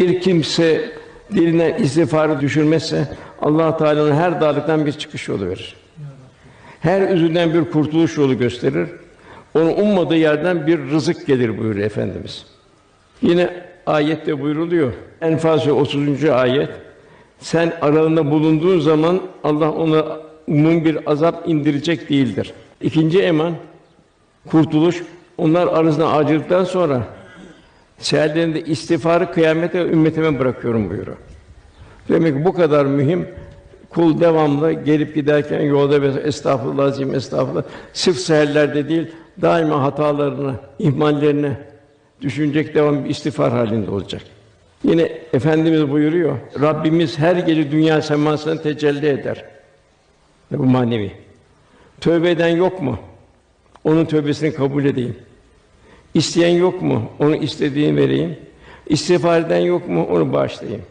Bir kimse dilinden istiğfarı düşürmezse Allah Teala'nın her darlıktan bir çıkış yolu verir. Her üzünden bir kurtuluş yolu gösterir. Onun ummadığı yerden bir rızık gelir buyuruyor efendimiz. Yine ayette buyruluyor. Enfal Suresi 30. ayet. Sen aralarında bulunduğun zaman Allah ona umum bir azap indirecek değildir. İkinci eman kurtuluş onlar arasında acılıktan sonra seherlerinde istiğfarı kıyamete ümmetime bırakıyorum buyuruyor. Demek ki bu kadar mühim kul devamlı gelip giderken yolda ve estağfurullah azim estağfurullah sırf seherlerde değil daima hatalarını, ihmallerini düşünecek devam bir istiğfar halinde olacak. Yine efendimiz buyuruyor. Rabbimiz her gece dünya semasına tecelli eder. Bu manevi. Tövbe eden yok mu? Onun tövbesini kabul edeyim. İsteyen yok mu? Onu istediğini vereyim. İstiğfar yok mu? Onu bağışlayayım.